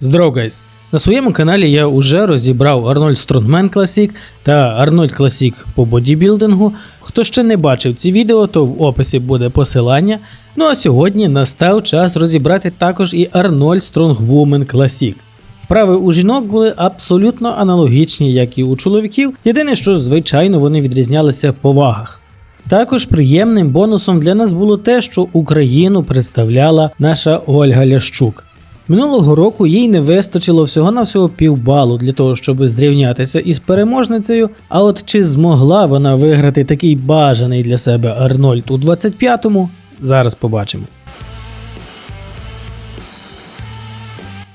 Здоров, гайс! На своєму каналі я вже розібрав Arnold Strongman Classic та Arnold Classic по бодібілдингу. Хто ще не бачив ці відео, то в описі буде посилання. Ну а сьогодні настав час розібрати також і Arnold Strongwoman Classic. Вправи у жінок були абсолютно аналогічні, як і у чоловіків. Єдине, що звичайно вони відрізнялися по вагах. Також приємним бонусом для нас було те, що Україну представляла наша Ольга Лящук. Минулого року їй не вистачило всього-навсього півбалу для того, щоб зрівнятися із переможницею. А от чи змогла вона виграти такий бажаний для себе Арнольд у 25-му, зараз побачимо.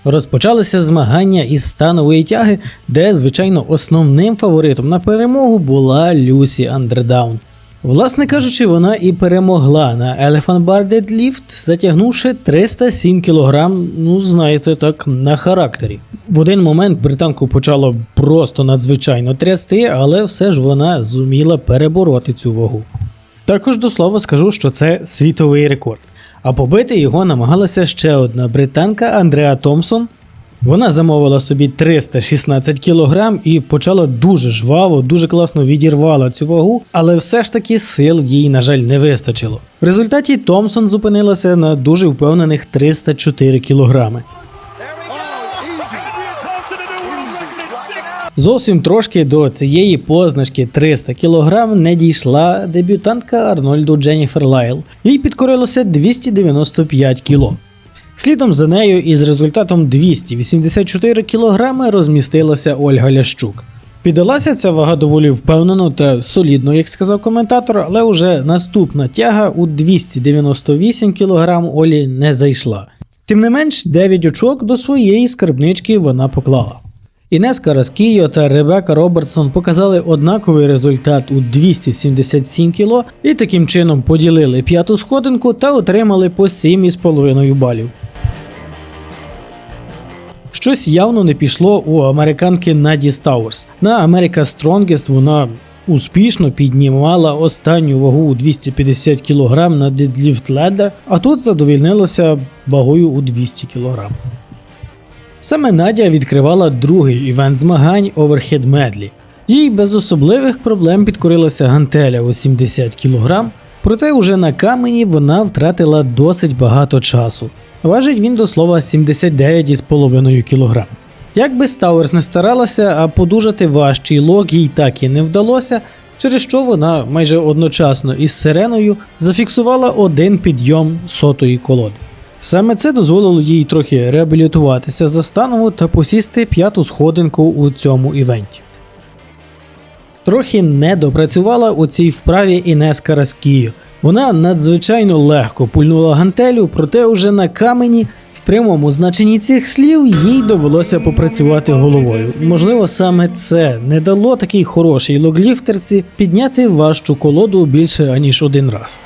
Розпочалися змагання із станової тяги, де, звичайно, основним фаворитом на перемогу була Люсі Андердаун. Власне кажучи, вона і перемогла на Elephant Bar Deadlift, затягнувши 307 кг, ну знаєте, так, на характері. В один момент британку почало просто надзвичайно трясти, але все ж вона зуміла перебороти цю вагу. Також до слова скажу, що це світовий рекорд. А побити його намагалася ще одна британка Андреа Томпсон. Вона замовила собі 316 кг і почала дуже жваво, дуже класно відірвала цю вагу, але все ж таки сил їй, на жаль, не вистачило. В результаті Томпсон зупинилася на дуже впевнених 304 кг. Зовсім трошки до цієї позначки 300 кг не дійшла дебютантка Арнольду Дженніфер Лайл. Їй підкорилося 295 кг. Слідом за нею із результатом 284 кг розмістилася Ольга Лящук. Піддалася ця вага доволі впевнено та солідно, як сказав коментатор, але уже наступна тяга у 298 кг Олі не зайшла. Тим не менш, 9 очок до своєї скарбнички вона поклала. Інес Караскійо та Ребека Робертсон показали однаковий результат у 277 кг і таким чином поділили п'яту сходинку та отримали по 7,5 балів. Щось явно не пішло у американки Наді Стауерс. На America Strongest вона успішно піднімала останню вагу у 250 кг на Deadlift Ladder, а тут задовільнилася вагою у 200 кг. Саме Надя відкривала другий івент змагань Overhead Medley. Їй без особливих проблем підкорилася гантеля у 70 кг, проте уже на камені вона втратила досить багато часу. Важить він до слова 79,5 кг. Як би Стауерс не старалася, а подужати важчий лок їй так і не вдалося, через що вона майже одночасно із сиреною зафіксувала один підйом сотої колоди. Саме це дозволило їй трохи реабілітуватися за станову та посісти п'яту сходинку у цьому івенті. Трохи не допрацювала у цій вправі Інес Караскію. Вона надзвичайно легко пульнула гантелю, проте уже на камені, в прямому значенні цих слів, їй довелося попрацювати головою. Можливо, саме це не дало такій хорошій логліфтерці підняти важчу колоду більше аніж один раз.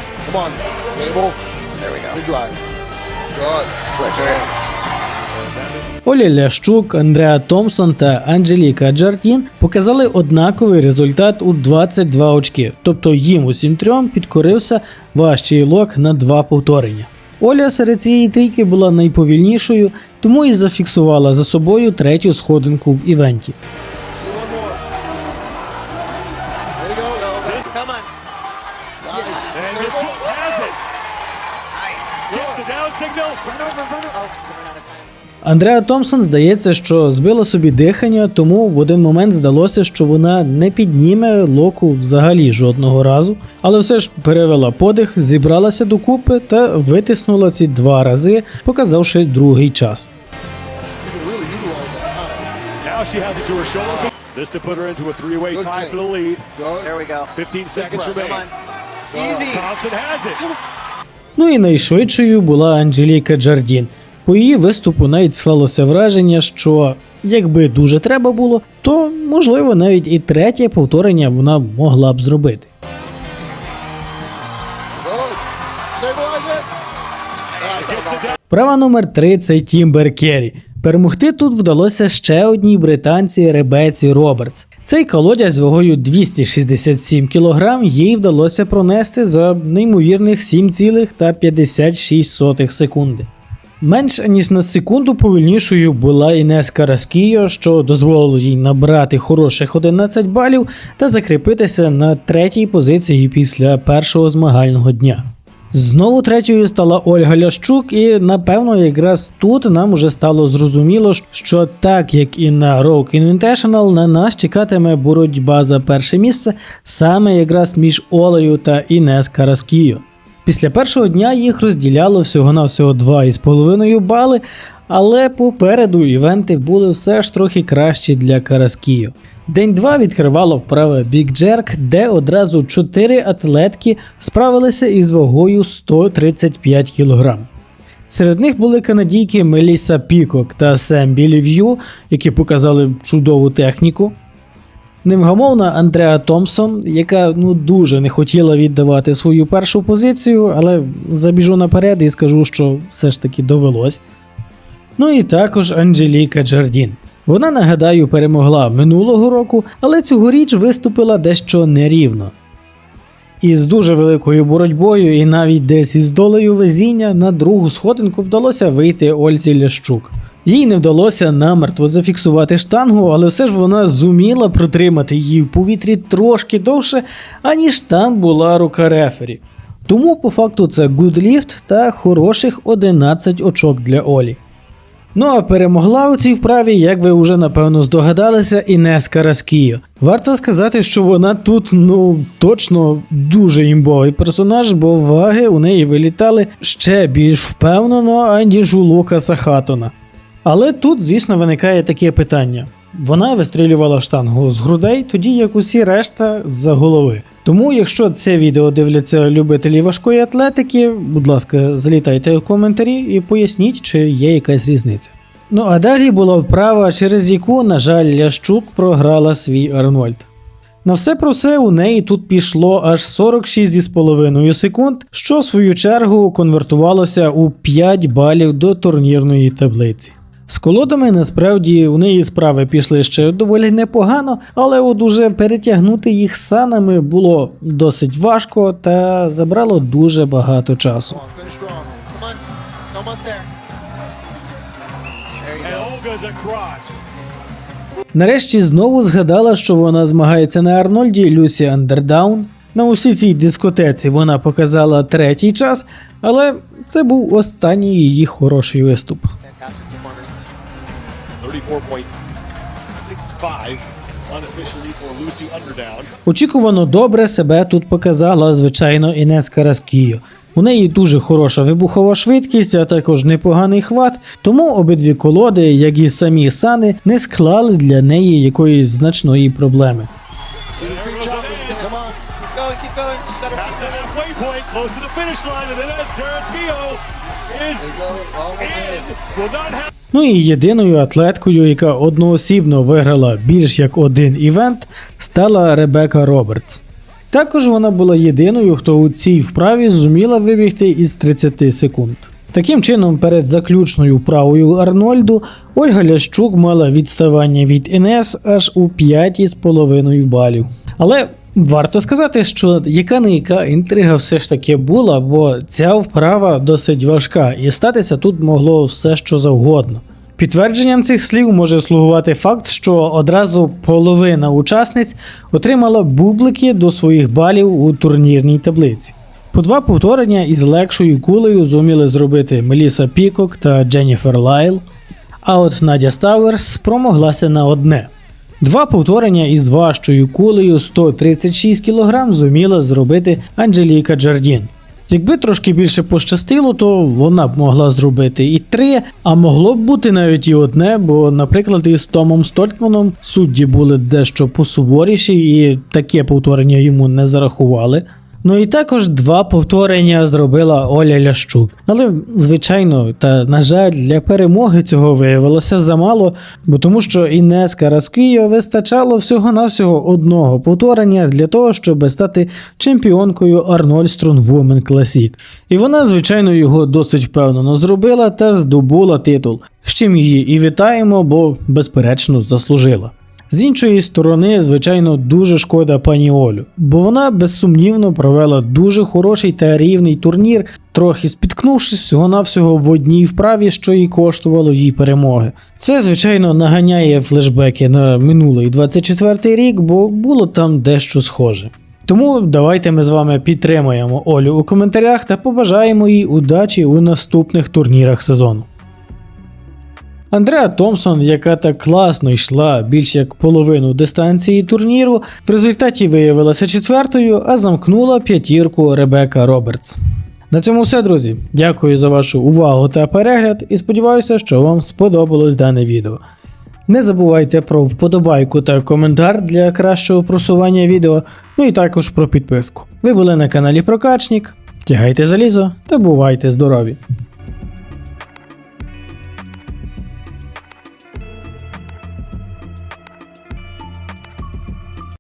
Оля Лящук, Андреа Томпсон та Анджеліка Джардін показали однаковий результат у 22 очки, тобто їм усім трьом підкорився важчий лок на два повторення. Оля серед цієї трійки була найповільнішою, тому і зафіксувала за собою третю сходинку в івенті. Андреа Томпсон здається, що збила собі дихання, тому в один момент здалося, що вона не підніме локу взагалі жодного разу, але все ж перевела подих, зібралася докупи та витиснула ці два рази, показавши другий час. This to put her into a three-way tie for the lead. There we go. 15 seconds remaining. Easy. Thompson has it. Ну і найшвидшою була Анджеліка Джардін. По її виступу навіть склалося враження, що якби дуже треба було, то можливо навіть і третє повторення вона могла б зробити. Права номер 3 це Тімбер Керрі. Перемогти тут вдалося ще одній британці Ребеці Робертс. Цей колодязь вагою 267 кг їй вдалося пронести за неймовірних 7,56 секунди. Менш ніж на секунду повільнішою була Інес Караскіо, що дозволило їй набрати хороших 11 балів та закріпитися на третій позиції після першого змагального дня. Знову третьою стала Ольга Лящук, і напевно якраз тут нам уже стало зрозуміло, що так як і на Rogue Invitational, на нас чекатиме боротьба за перше місце саме якраз між Олею та Інес Караскіо. Після першого дня їх розділяло всього-навсього 2,5 бали, але попереду івенти були все ж трохи кращі для Караскіо. День 2 відкривало вправа Big Jerk, де одразу 4 атлетки справилися із вагою 135 кг. Серед них були канадійки Меліса Пікок та Сем Білів'ю, які показали чудову техніку. Невгамовна Андреа Томпсон, яка ну дуже не хотіла віддавати свою першу позицію, але забіжу наперед і скажу, що все ж таки довелось. Ну і також Анджеліка Джардін. Вона, нагадаю, перемогла минулого року, але цьогоріч виступила дещо нерівно. Із дуже великою боротьбою і навіть десь із долею везіння на другу сходинку вдалося вийти Ользі Лящук. Їй не вдалося намертво зафіксувати штангу, але все ж вона зуміла протримати її в повітрі трошки довше, аніж там була рука рефері. Тому по факту це гудліфт та хороших 11 очок для Олі. Ну а перемогла у цій вправі, як ви вже напевно здогадалися, Інес Караскіо. Варто сказати, що вона тут ну точно дуже імбовий персонаж, бо ваги у неї вилітали ще більш впевнено, аніж у Лукаса Хатона. Але тут, звісно, виникає таке питання. Вона вистрілювала штангу з грудей, тоді як усі решта з-за голови. Тому, якщо це відео дивляться любителі важкої атлетики, будь ласка, залітайте в коментарі і поясніть, чи є якась різниця. Ну а далі була вправа, через яку, на жаль, Лящук програла свій Арнольд. На все про все у неї тут пішло аж 46,5 секунд, що в свою чергу конвертувалося у 5 балів до турнірної таблиці. З колодами насправді у неї справи пішли ще доволі непогано, але от уже перетягнути їх санами було досить важко та забрало дуже багато часу. Нарешті знову згадала, що вона змагається на Арнольді Люсі Андердаун. На усій цій дискотеці вона показала третій час, але це був останній її хороший виступ. Очікувано добре себе тут показала, звичайно, Інес Караскіо. У неї дуже хороша вибухова швидкість, а також непоганий хват, тому обидві колоди, як і самі сани, не склали для неї якоїсь значної проблеми. Close to the finish line, and then as Carrasquillo is in. Will not have Ну і єдиною атлеткою, яка одноосібно виграла більш як один івент, стала Ребека Робертс. Також вона була єдиною, хто у цій вправі зуміла вибігти із 30 секунд. Таким чином, перед заключною вправою Арнольду Ольга Лящук мала відставання від Інес аж у 5,5 балів. Але варто сказати, що яка не яка інтрига все ж таки була, бо ця вправа досить важка, і статися тут могло все що завгодно. Підтвердженням цих слів може слугувати факт, що одразу половина учасниць отримала бублики до своїх балів у турнірній таблиці. По два повторення із легшою кулею зуміли зробити Меліса Пікок та Дженніфер Лайл, а от Надя Ставерс спромоглася на одне. Два повторення із важчою кулею 136 кг зуміла зробити Анжеліка Джардін. Якби трошки більше пощастило, то вона б могла зробити і три, а могло б бути навіть і одне, бо, наприклад, із Томом Стольтманом судді були дещо посуворіші, і таке повторення йому не зарахували. Ну і також два повторення зробила Оля Лящук. Але, звичайно, та на жаль, для перемоги цього виявилося замало, бо тому що Інес Карасквіо вистачало всього-навсього одного повторення для того, щоб стати чемпіонкою Арнольд Women Classic. І вона, звичайно, його досить впевнено зробила та здобула титул. З чим її і вітаємо, бо безперечно заслужила. З іншої сторони, звичайно, дуже шкода пані Олю, бо вона безсумнівно провела дуже хороший та рівний турнір, трохи спіткнувшись всього-навсього в одній вправі, що їй коштувало їй перемоги. Це, звичайно, наганяє флешбеки на минулий 24-й рік, бо було там дещо схоже. Тому давайте ми з вами підтримаємо Олю у коментарях та побажаємо їй удачі у наступних турнірах сезону. Андреа Томпсон, яка так класно йшла більш як половину дистанції турніру, в результаті виявилася четвертою, а замкнула п'ятірку Ребека Робертс. На цьому все, друзі. Дякую за вашу увагу та перегляд і сподіваюся, що вам сподобалось дане відео. Не забувайте про вподобайку та коментар для кращого просування відео, ну і також про підписку. Ви були на каналі Прокачник. Тягайте залізо та бувайте здорові!